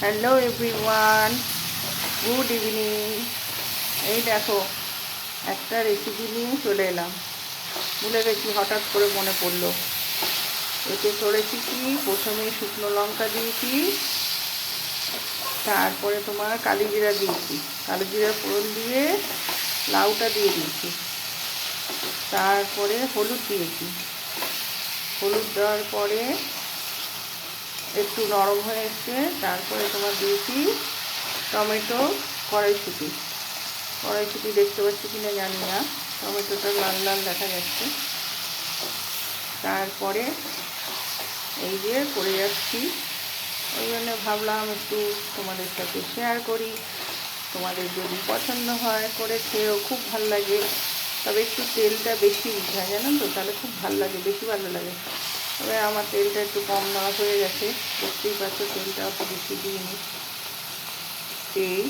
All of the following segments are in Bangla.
হ্যালো এভরিওয়ান গুড ইভিনিং এই দেখো, একটা রেসিপি নিয়ে চলে এলাম। ভুলে গেছি, হঠাৎ করে মনে পড়ল। এতে করেছি কি? প্রথমে শুকনো লঙ্কা দিয়েছি। তারপরে তোমার কালি জিরা দিয়েছি। কালি জিরা ফোড়ন দিয়ে লাউটা দিয়ে দিয়েছি। তারপরে হলুদ দিয়েছি। হলুদ দেওয়ার পরে একটু নরম হয়ে এসছে। তারপরে তোমার দিয়েছি টমেটো কড়াইশুটি। কড়াইশুটি দেখতে পাচ্ছি কি না জানি না। টমেটোটা লাল লাল দেখা যাচ্ছে। তারপরে এই যে করে যাচ্ছি। ওই জন্য ভাবলাম একটু তোমাদের সাথে শেয়ার করি। তোমাদের যদি পছন্দ হয় করে খেয়েও খুব ভালো লাগে। তবে একটু তেলটা বেশি দিতে জানেন তো? তাহলে খুব ভালো লাগে, বেশি ভালো লাগে। তবে আমার তেলটা একটু কম দেওয়া হয়ে গেছে। দেখতেই পারছ তেলটা অত বেশি দিইনি। এই,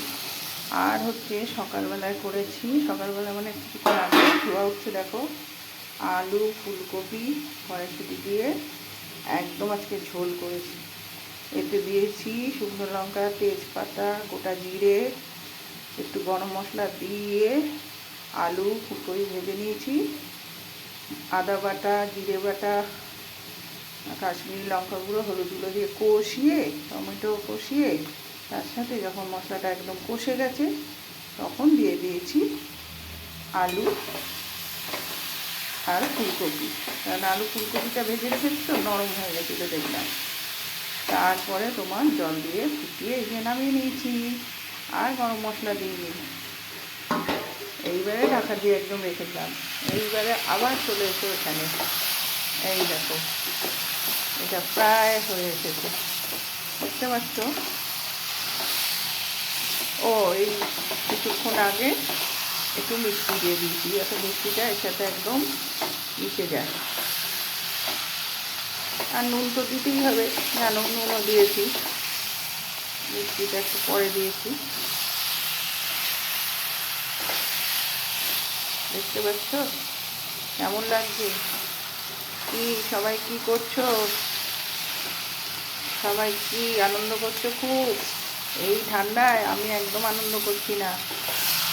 আর হচ্ছে সকালবেলায় করেছি সকালবেলা মানে কিছুক্ষণ আগে ধোয়া উঠছে দেখো। আলু, ফুলকপি, কড়াইশুটি দিয়ে একদম আজকে ঝোল করেছি। এতে দিয়েছি শুকনো লঙ্কা, তেজপাতা, গোটা জিরে, একটু গরম মশলা দিয়ে আলু, ফুলকপি ভেজে নিয়েছি। আদা বাটা, জিরে বাটা কাশ্মীরি লঙ্কা গুঁড়ো হলুদ দিয়ে কষিয়ে, টমেটো কষিয়ে, তার সাথে যখন মশলাটা একদম কষে গেছে, তখন দিয়ে দিয়েছি আলু আর ফুলকপি। কারণ আলু ফুলকপিটা ভেজে রেখেছি তো, নরম হয়ে গেছিল দেখলাম। তারপরে তোমার জল দিয়ে ফুটিয়ে এই নামিয়ে নিয়েছি। আর গরম মশলা দিয়ে নিই এইবারে ঢাকা দিয়ে একদম রেখে দিলাম। এইবারে আবার চলে এসে ওখানে এই দেখো। এটা প্রায় হয়ে এসেছে। বুঝতে পারছ ও, এই কিছুক্ষণ আগে একটু মিষ্টি দিয়ে দিয়েছি। যাতে মিষ্টিটা এর সাথে একদম মিশে যায়। আর নুন তো দিতেই হবে। জানো, নুনও দিয়েছি। মিষ্টিটা একটু পরে দিয়েছি। দেখতে পাচ্ছ? কেমন লাগছে? কি, সবাই কি করছ? সবাই কি আনন্দ করছ খুব? এই ঠান্ডায় আমি একদম আনন্দ করছি না।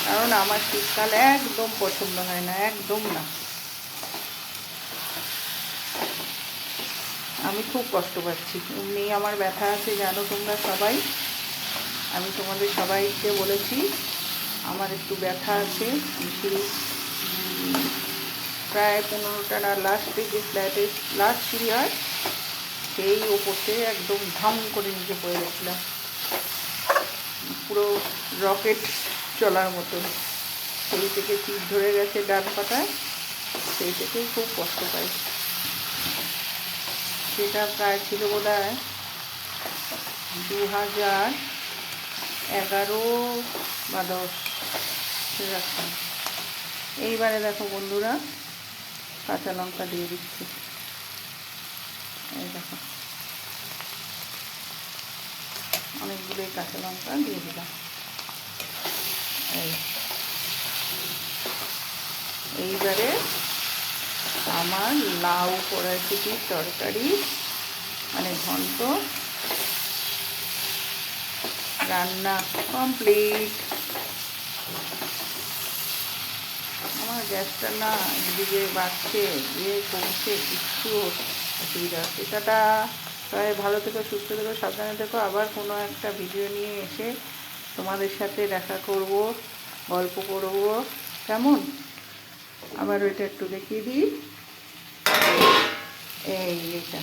কারণ আমার শীতকাল একদম পছন্দ হয় না, একদম না। আমি খুব কষ্ট পাচ্ছি। এমনি আমার ব্যথা আছে, জানো তোমরা সবাই? আমি তোমাদের সবাইকে বলেছি, আমার একটু ব্যথা আছে প্রায় পনেরোটা না লাস্টে যে ফ্ল্যাটে লাস্ট সিঁড়ি হয় সেই ওপরতে একদম ধাম করে নিচে পড়ে গেছিলাম। পুরো রকেট চলার মতন সেই থেকে চিপ ধরে গেছে ডান পাতায়। সেই থেকেই খুব কষ্ট পাই। সেটা প্রায় ছিল বোধ হয় দু হাজার এগারো বা দশ। এইবারে দেখো বন্ধুরা কাঁচা লঙ্কা দিয়ে দিচ্ছি। এই দেখো। অনেকগুলোই কাঁচা লঙ্কা দিয়ে দিলাম। এই। এইবারে আমার লাউ কড়াইশুটির তরকারি মানে ঘন্ট, রান্না কমপ্লিট। আমার গ্যাসটা না এদিকে বাড়ছে দিয়ে কমছে কিচ্ছু অসুবিধা হচ্ছে। টাটা, সবাই ভালো থেকো, সুস্থ থেকো, সাবধানে থেকো। আবার কোনো একটা ভিডিও নিয়ে এসে তোমাদের সাথে দেখা করব, গল্প করব। কেমন? আবার ওইটা একটু দেখিয়ে দিই। এই এটা।